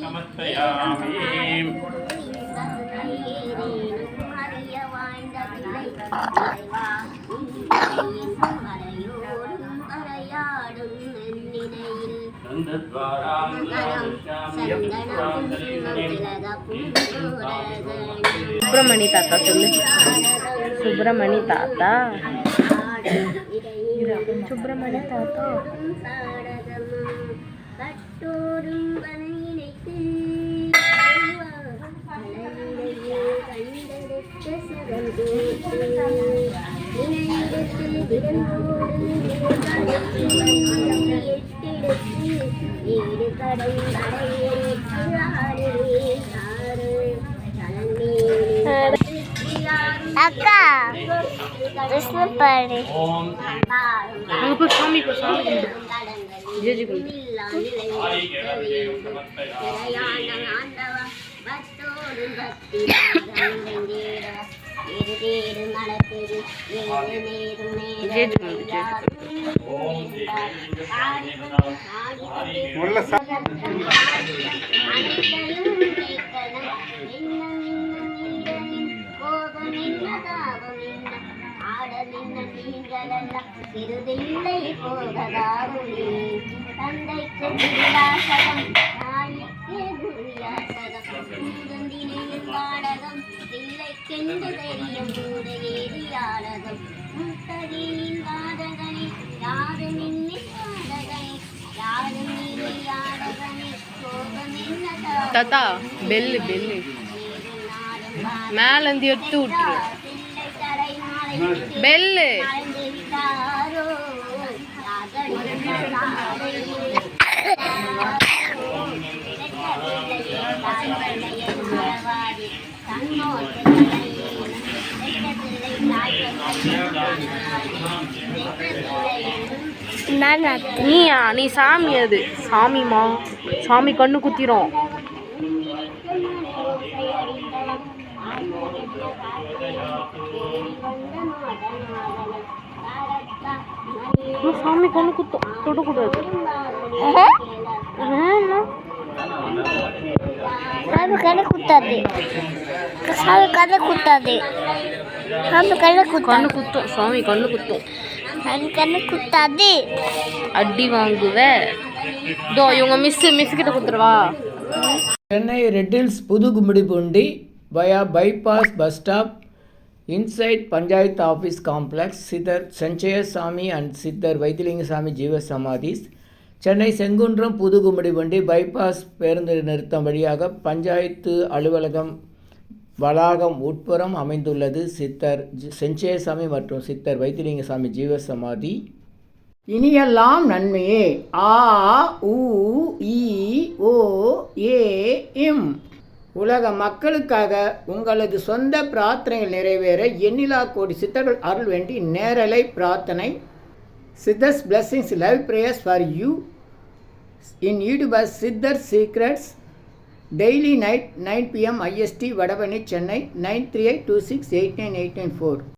समर्पयामि சுப்பிரமணி தாத்தா சொல்லு. சுப்பிரமணி தாத்தா? சுப்பிரமணி தாத்தா? கண்டெடுத்த அக்கா பாரு அங்க போய் சாமி போ சாமி. ஜெஜி. ஜெஜி கும்பிடு, ஜெஜி சிறுதில்லை போகதாகுமே தந்தைக்கு விலாசகம் பிள்ளைக்கென்று தெரியும் பூத ஏரியாளகம் முத்தகியின் பாதகனே யாரு நின்னை பாதகனே யாரு நீரை யாடகனே கோபம் என்ன தாத்தா பெல்லு பெல்லு மேல இருந்து எடுத்து விட்டுரு பெல்லு மறந்து விட்டாரோ நீயா நீ சாமி அது. சாமிமா சாமி கண்ணு குத்திரும். சாமி கண்ணு குத்தும். தொடக்கூடாது. சாமி கண்ணு குத்தாது. சாமி கண்ணு குத்தாது. சாமி கண்ணு குத்தாது. கண்ணு குத்தும். சாமி கண்ணு குத்தும். சாமி கண்ணு குத்தாது. அடி வாங்குவ. இதோ இவங்க மிஸ் மிஸ் கிட்ட குத்துருவா சென்னை ரெட்டில்ஸ் புது Gummidipoondi via bypass bus stop inside panchayat office complex சித்தர் சஞ்சயசாமி அண்ட் சித்தர் வைத்திலிங்கசாமி ஜீவ சமாதிஸ் சென்னை செங்குன்றம் புதுகுமடி வண்டி பைபாஸ் பேருந்து நிறுத்தம் வழியாக பஞ்சாயத்து அலுவலகம் வளாகம் உட்புறம் அமைந்துள்ளது சித்தர் செஞ்சேசாமி மற்றும் சித்தர் வைத்திலிங்கசாமி ஜீவ சமாதி இனியெல்லாம் நன்மையே. ஆ உ இ ஓ ஏ இம் உலக மக்களுக்காக உங்களது சொந்த பிரார்த்தனைகள் நிறைவேற எண்ணிலா கோடி சித்தர்கள் அருள் வேண்டி நேரலை பிரார்த்தனை. Siddhars blessings love prayers for you in YouTube as Siddhar Secrets, daily night 9 pm IST, Vadavani Chennai 9382689894.